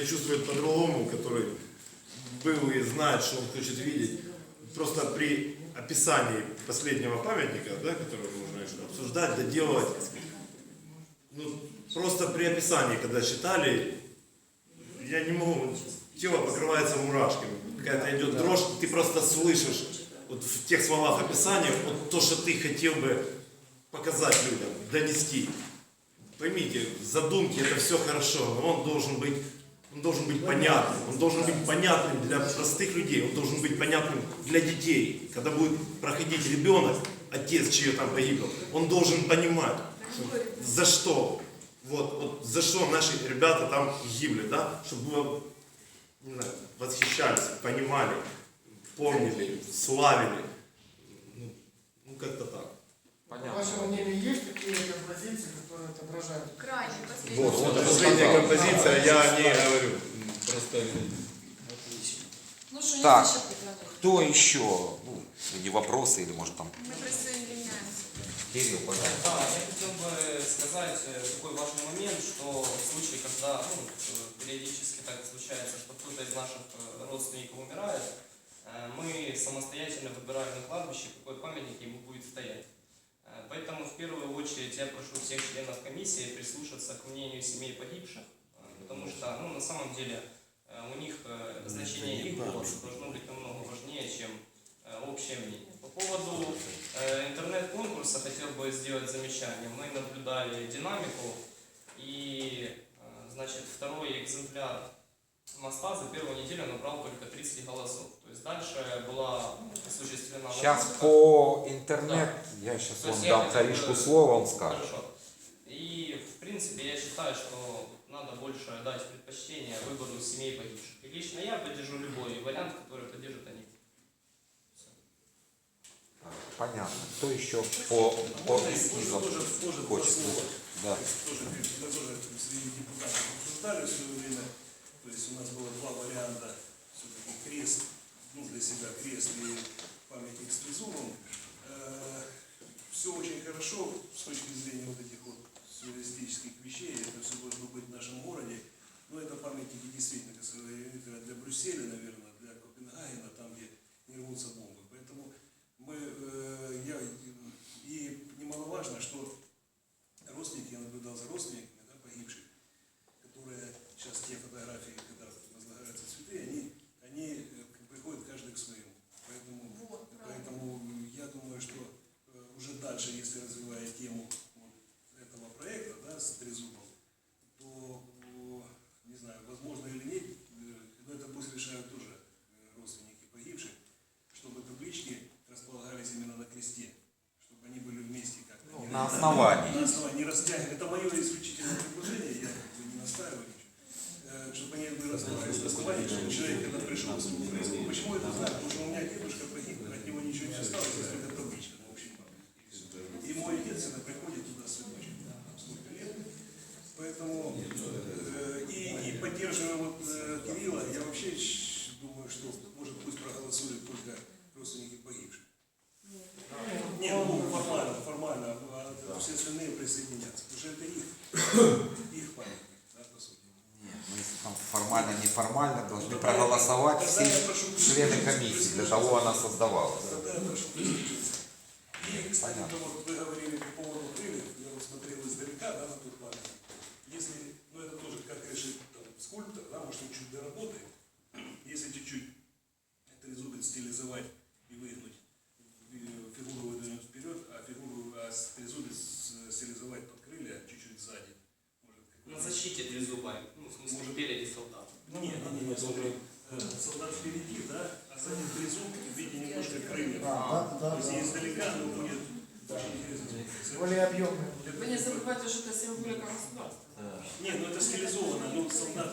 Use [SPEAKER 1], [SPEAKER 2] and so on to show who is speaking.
[SPEAKER 1] себя чувствует по-другому, который был и знает, что он хочет видеть. Просто при описании последнего памятника, да, который можно еще обсуждать, доделывать, ну, просто при описании, когда читали, я не могу, тело покрывается мурашками, какая-то идет дрожь, ты просто слышишь вот в тех словах описания вот то, что ты хотел бы показать людям, донести. Поймите, задумки это все хорошо, но он должен быть, он должен быть понятным, он должен быть понятным для простых людей, он должен быть понятным для детей. Когда будет проходить ребенок, отец чье там погибел, он должен понимать, за что, вот, вот за что наши ребята там гибли, да, чтобы было, не знаю, восхищались, понимали, помнили, славили. Ну, ну, как-то так.
[SPEAKER 2] По
[SPEAKER 3] Понятно.
[SPEAKER 2] вашему мнению, есть такие композиции, которые отображают?
[SPEAKER 4] Крайне последний.
[SPEAKER 1] Вот, вот
[SPEAKER 2] это
[SPEAKER 1] последняя композиция, я не говорю. Просто
[SPEAKER 4] Ну
[SPEAKER 3] Так. Кто еще? Ну, или вопросы, или может там
[SPEAKER 4] Ми присоединяємося.
[SPEAKER 3] Кирилл, пожалуйста.
[SPEAKER 5] Да, я хотел бы сказать э, такой важный момент, что в случае, когда ну, периодически так случается, что кто-то из наших э, родственников умирает, э, мы самостоятельно выбираем на кладбище, какой памятник ему будет стоять. Поэтому в первую очередь я прошу всех членов комиссии прислушаться к мнению семей погибших, э, потому что ну, на самом деле э, у них э, значение их голоса должно быть намного важнее, чем общее мнение. По поводу интернет-конкурса хотел бы сделать замечание. Мы наблюдали динамику, и, значит, второй экземпляр моста за первую неделю набрал только 30 голосов. То есть дальше была осуществлена...
[SPEAKER 3] Сейчас по интернет, я сейчас
[SPEAKER 5] То
[SPEAKER 3] вам дам Каришку слово, он скажет.
[SPEAKER 5] Хорошо. И, в принципе, я считаю, что надо больше дать предпочтение выбору семей погибших. И лично я поддержу любой вариант, который поддержат они.
[SPEAKER 3] Понятно. Кто еще по, по эскизам
[SPEAKER 6] Тоже, тоже
[SPEAKER 3] хочет?
[SPEAKER 6] слова.
[SPEAKER 3] Да.
[SPEAKER 6] Тоже, мы тоже среди депутатов обсуждали в свое время. То есть у нас было два варианта. Все-таки крест, ну для себя крест и памятник с трезубом. Все очень хорошо с точки зрения вот этих вот сюрреалистических вещей. Это все должно быть в нашем городе. Но это памятники действительно как сказать, для Брюсселя, наверное, для Копенгагена, там, где не рвутся бомбы. Поэтому мы, э, я, и немаловажно, что родственники, я наблюдал за родственниками да, погибших, которые сейчас те фотографии, когда возлагаются цветы, они, они э, приходят каждый к своему. Поэтому,
[SPEAKER 4] Вот, правильно.
[SPEAKER 6] поэтому я думаю, что э, уже дальше, если развивая тему вот этого проекта да, с трезубом, то, э, не знаю, возможно или нет, э, но это пусть решают тоже э, родственники погибших, чтобы таблички кресте, чтобы они были вместе как-то.
[SPEAKER 3] Ну, на основании.
[SPEAKER 6] На основании, не растягивать. Это мое исключительное предложение, я как бы не настаиваю ничего. Э, Чтобы они были располагались на основании, чтобы человек, когда пришел своему кресту, почему это знаю? Потому что у меня дедушка погиб, от него ничего не осталось, есть только табличка на общем и мой отец всегда приходит туда с там столько лет. Поэтому э, и, и поддерживая вот э, Кирилла, я вообще думаю, что может пусть проголосуют только родственники погибших. Не, ну формально, формально, а все остальные присоединятся. Потому что это их, их памятник, да, по сути.
[SPEAKER 3] Нет, ну, если там формально, неформально, должны проголосовать все члены комиссии. Для того она создавалась.
[SPEAKER 6] Тогда я прошу присоединиться. И, кстати,
[SPEAKER 3] Понятно.
[SPEAKER 6] вот вы говорили по поводу крыльев, я вот смотрел издалека, да, на тот памятник. Если, ну это тоже как решит там, скульптор, да, может он чуть доработает. Если чуть-чуть трезубец стилизовать и выгнуть, э, фигуру выдвинуть вперед, а фигуру, а трезубец стилизовать под крылья чуть-чуть сзади. Может,
[SPEAKER 5] На защите трезуба, ну, в смысле,
[SPEAKER 6] Может-
[SPEAKER 5] спереди солдат.
[SPEAKER 6] Не, не, не, не, смотри. Э, Солдат впереди, да, а сзади трезуб в виде немножко крыльев.
[SPEAKER 2] Да, да,
[SPEAKER 6] То есть
[SPEAKER 2] да.
[SPEAKER 6] издалека оно будет очень интересно.
[SPEAKER 2] Более объемные.
[SPEAKER 4] Ви не забувайте, що це символіка государства.
[SPEAKER 6] Не, ну это стилизовано, ну солдат